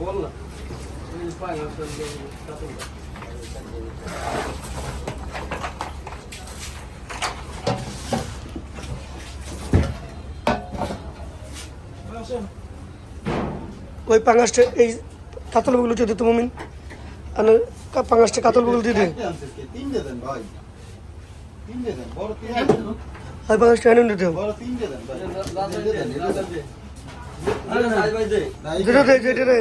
বল না ওই পাঙাশটা এই কাতল বগুলো দিয়ে দিত মমিন আর পাঙাশটা কাতল বগুলো দিয়ে দেন ভাই তিনটে দেন বড় তিনটে দেন ওই পাঙাশটা এনে দিতে বড় যেটা দে যেটা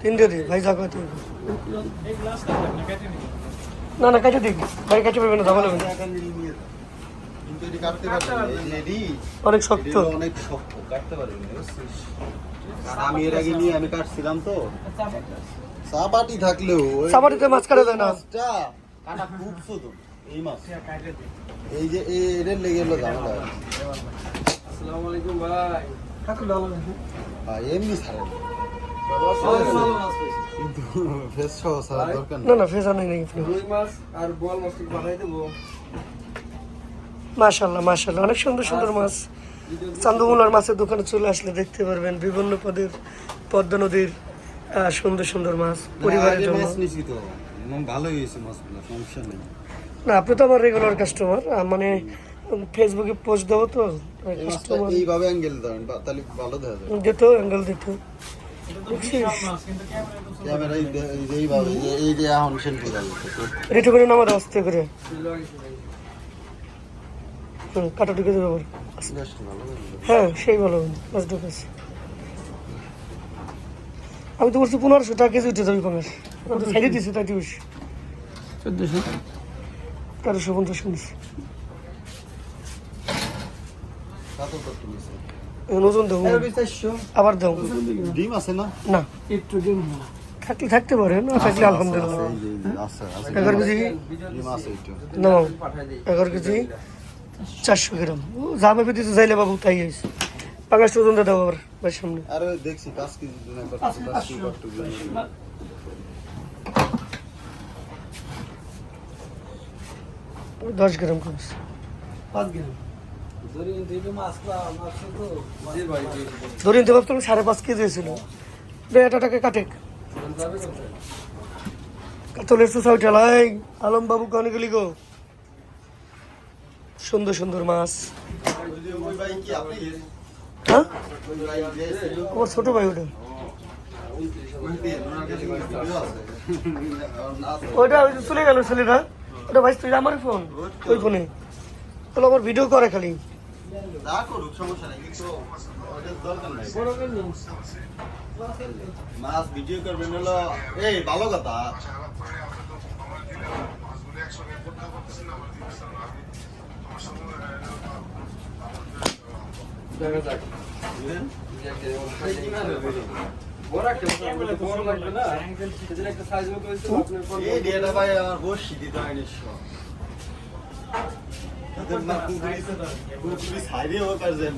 তিনটে ভাই যা কত না না কাটে দিক ভাই কাটে পারবে না অনেক শক্ত। অনেক শক্ত। কাটতে? আর আমি এর আগে নিয়ে আমি কাটছিলাম তো। চাপাটি থাকলেও চাপাটিতে মাছ কাটা যায় না। কাটা খুব এই মাছ। এই যে এদের লেগে এলো ঝামেলা আসসালামু আলাইকুম ভাই। এমনি ছাড়েন। মাশাল্লাহ মাশাল্লাহ অনেক সুন্দর সুন্দর মাছ। চান্দমুলার মাছের দোকানে চলে আসলে দেখতে পারবেন বিভিন্ন পদের পদ্মা নদীর সুন্দর সুন্দর মাছ পরিবারের জন্য। ভালোই হয়েছে মাছগুলো সমস্যা নেই। না আপনি তো আমার রেগুলার কাস্টমার মানে ফেসবুকে পোস্ট দেবো তো কাস্টমার এইভাবে অ্যাঙ্গেল দেন তাহলে ভালো দেখা যাবে দিত। অ্যাঙ্গেল দিত রেটু করে আস্তে করে। হুম কাটা ঢুকে দেবে আবার। হ্যাঁ সেই ভালো মাছ ঢুকেছে আমি তো বলছি পনেরোশো টাকা কেজি উঠে যাবি সাইডে দিছি তাই চোদ্দশো। তেরোশো পঞ্চাশ নিছি কত কত নিছে? এখন ওজন দেবো আবার দেবো। ডিম আছে না? না। একটু দিন থাকলে থাকতে পারে না থাকলে আলহামদুলিল্লাহ। এই যে, এই যে, আছে আছে। এগারো কেজি? ডিম আছে একটু না এগারো কেজি? চারশো গ্রাম। ও যা ভাবে দিতে চাইলে বাবু তাই হয়েছে। পাঙাশ ওজন দেবো আবার ভাই সামনে। আর দেখছি পাঁচ কেজি দিন একবার পাঁচ কেজি কত দিন। দশ গ্রাম কমছে পাঁচ গ্রাম। জি ভাই জি। ধরে নিতে ভাবতাম সাড়ে পাঁচ কেজি হয়েছিল। এটা টাকা কাটে। কাতলের সোসাইটি লাই। আলম বাবু কানে গেলি গো। সুন্দর সুন্দর মাছ। ওই ভাই কি আপনি হ্যাঁ? আমার ছোট ভাই ওটা। ওইটা চলে গেল ছেলেটা ওটা ভাই তুই আমার ফোন ওই ফোনে তাহলে আমার ভিডিও করে খালি মাছ ভিডিও করবেন হলো এই ভালো কথা দেখা যাক বুঝলেন? বড় একটা বড় লাগবে না সেদিন একটা সাইজ মতো হয়েছিল আপনার পর এই ডিয়াটা ভাই আমার বসি দিতে হয় নিশ্চয় এদের না কুকুরি কুকুরি সাইডে হোক আর যেন